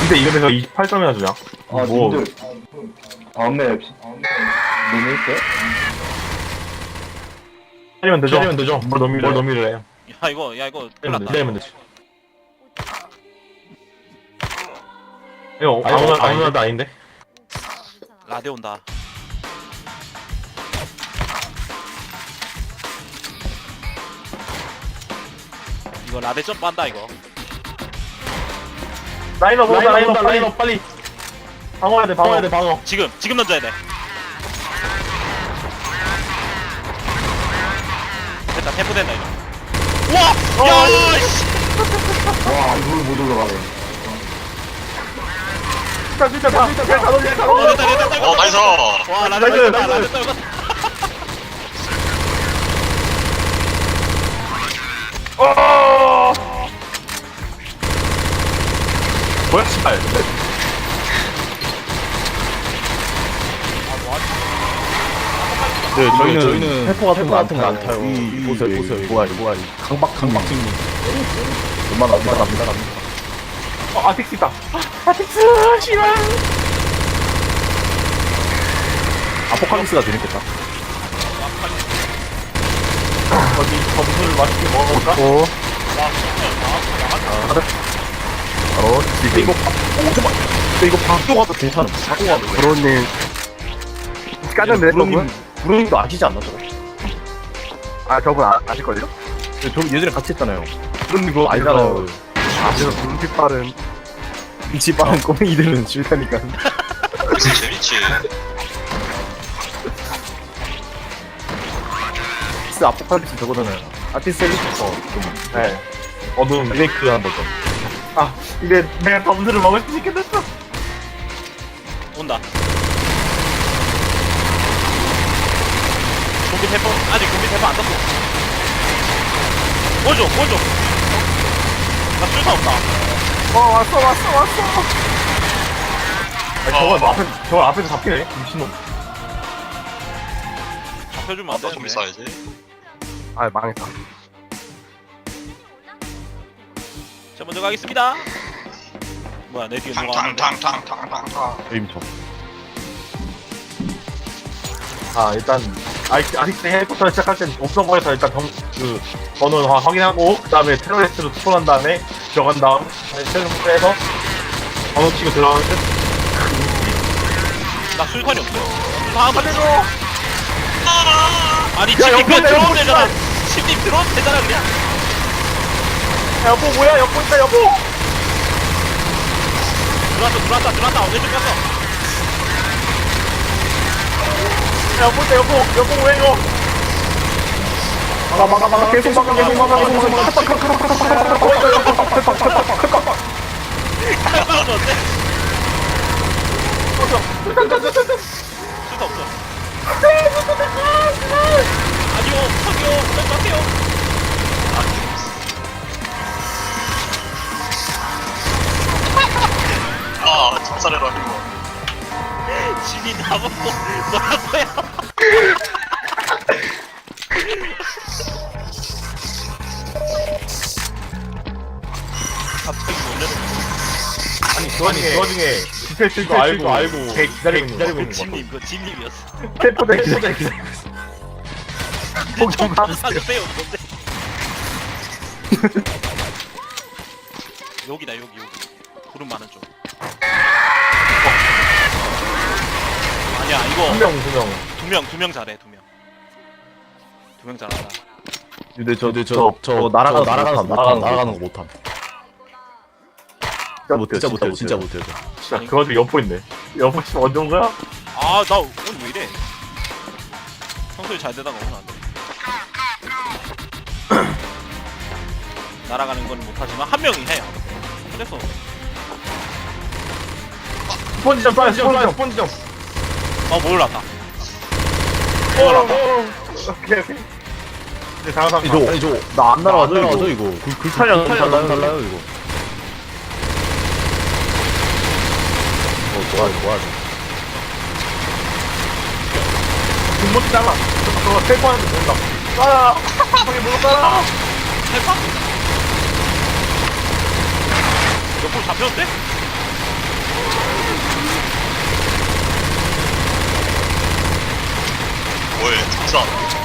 근데 이거 에서 28점이나 주냐? 아, 뭐. 님들. 다음에, 너무 있어요? 때리면 되죠? 때리면 되죠. 뭘 넘기를 뭘 넘기를 해? 야 이거 야 이거 큰일 났다. 되지. 때리면 되지. 이거 아무나? 아무나도 아닌데? 라데 온다. 이거 라데 점프 한다 이거. 라인업 오다 라인업 빨리 라인업 빨리. 방어해야 돼 방어해야 돼 방어. 지금 지금 던져야 돼. 됐다 템포 된다 이거. 와! 야! 씨! 와, 이걸 못 올라가네. 진짜 진짜 다 진짜 다 넘겨 다 어, 넘겨 됐다 됐다 됐다. 어 나이스 와 라데 나이스, 떨궜다 나이스. 라데 떨궜다. 어! 뭐 야 씨발 네, 저희는, 저희는 같은 거 안 타요. 타요. 이, 이, 이 보세요, 이, 보세요. 뭐야, 이거. 강박, 강박. 얼마나, 얼마나, 얼마나. 어 아틱스 있다 아틱스 씨발 아포칼립스가 재밌겠다. 어디 점수를 맛있게 먹어볼까? 오. 바로, 지금. 이거, 오, 잠깐만. 근데 이거 바꿔 가도 괜찮아. 바꿔 가도. 브로님. 까는데, 브로님. 브로님도 아시지 않나, 저거? 아, 저분 아, 아실걸요? 저 예전에 같이 했잖아요. 브로님 그거 알잖아요. 아, 그래서 눈치 빠른. 눈치 빠른 꼬맹이들은 싫다니까. 재밌지 아티스 아포칼립스 저거잖아요. 아티스 셀리스터 좀네 어두운 리메이크 한 버전. 아 이제 내가 점수를 먹을 수 있게 됐어 온다. 좀비 태포 아직 좀비 태포 안 떴어. 보여줘 보여줘. 나 술사 없다. 어 왔어 왔어 왔어 아니, 저걸 어. 앞에 저걸 앞에서 잡히네 미친놈 잡혀주면 안 아빠 좀 되는데. 있어야지 아 망했다. 자 먼저 가겠습니다. 뭐야 내 뒤에 누가 왔는데? 탕탕탕탕탕탕탕 게임쳐. 아 일단 아직 아직 헬리콥터 시작할 땐 옵션 거에서 일단 정, 그 번호 화- 확인하고 그 다음에 테러리스트로 투표한 다음에 들어간 다음 테러리스트 해서 번호 치고 들어가는 듯나 술탄이 없어. 다음 살려줘 아니 야, 침입 옆에 들어오면 되잖아. 침입 들어오면 되잖아 그냥. 야, 여보 뭐야 여보 있다 여보 들어왔어 들어왔다 들어왔다 언제 들어왔어? 야, 여보 있다 여보 여보 왜 이거 막아 막아 막아 계속 막아 계속 막아 계속 막아 칼빵도 어때? 술탄 없어. 아니요 저기요 빨리 가세요. 뭐라고요? 갑자기 놀래는 아니 그 와중에 그 와중에 디테일 쓸거 알고 알고 걔 기다리고 있는 기다리고 그 진님 그 진님이었어. 텔포대 기다리고 기다리고 이제 좀 사주세요 근데. 여기다 여기 여기 구름 많은 쪽. 야 이거 두명 두명 두 명 두 명 잘해 두 명. 두 명 잘한다. 근데 저, 저, 저, 저, 저, 날아가는 거 못함. 날아가는 거 못함. 진짜 못해요, 진짜 못해요. 진짜 못해요. 저. 진짜 그 와중에 여보 있네 여보 지금 언제 온 거야? 아 나 오늘 왜 이래? 평소에 잘 되다가 오늘 안 돼. 날아가는 건 못하지만 한 명이 해요. 그래서 쏴요 스폰지 좀 스폰지 좀. 어, 뭐 올랐다. 오, 오, 오케이, 오케이. 이제 다음 이거 아니 나안 날아가죠 안 날아가죠, 이거 그, 그 탈려 탈려 너무 달라요 이거 어 뭐하지 뭐하지 등못 잘라. 저거 탈파하는 거 된다. 따라! 거기 물로 따라! 탈파? 몇골 잡혔대? 뭐해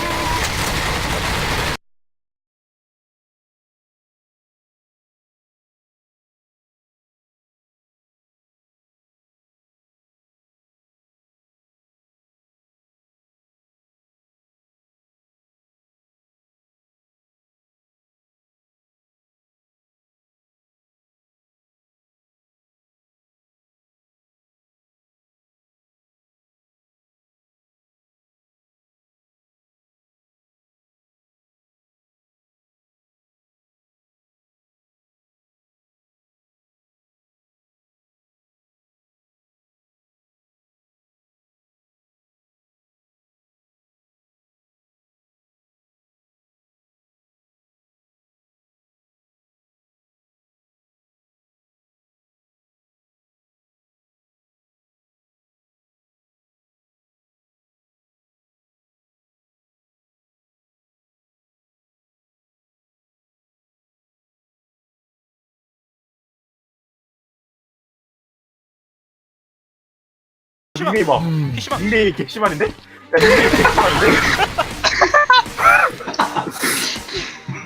진짜 닉네임 봐. PC방 닉네임이 객시만인데? 야, 닉네임이 객시만인데?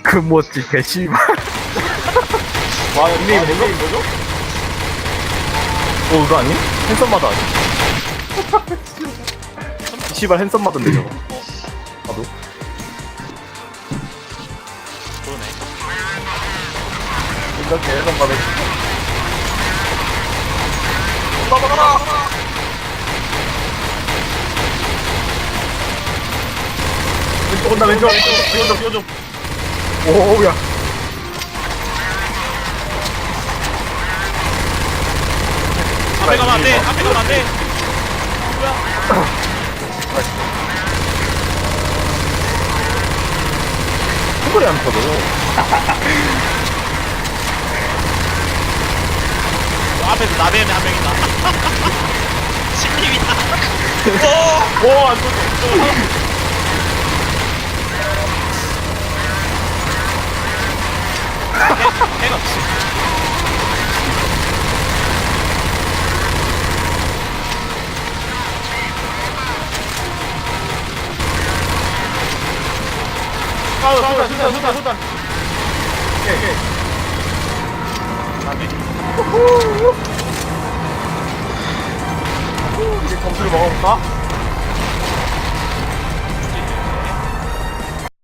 금모찌 개씨발 와, 닉네임 닉네임 뭐죠? 어 그거 아니? 핸섬마다 아니? 씨발 핸섬마던데 저거 나도 그러네 이렇게 해서 말해. 왼쪽 온다, 왼쪽. 비워줘, 비워줘. 오우야. 앞에 가면 안돼. 앞에 가면 안돼. 한거리 안 터져 앞에서 나대면 한 명이다 심림이다. 오, 안 쏘죠. 해가 아, 쏜다, 쏜다, 쏜다, 쏜다. 오케이, 오케이. 이제 점수를 먹어볼까?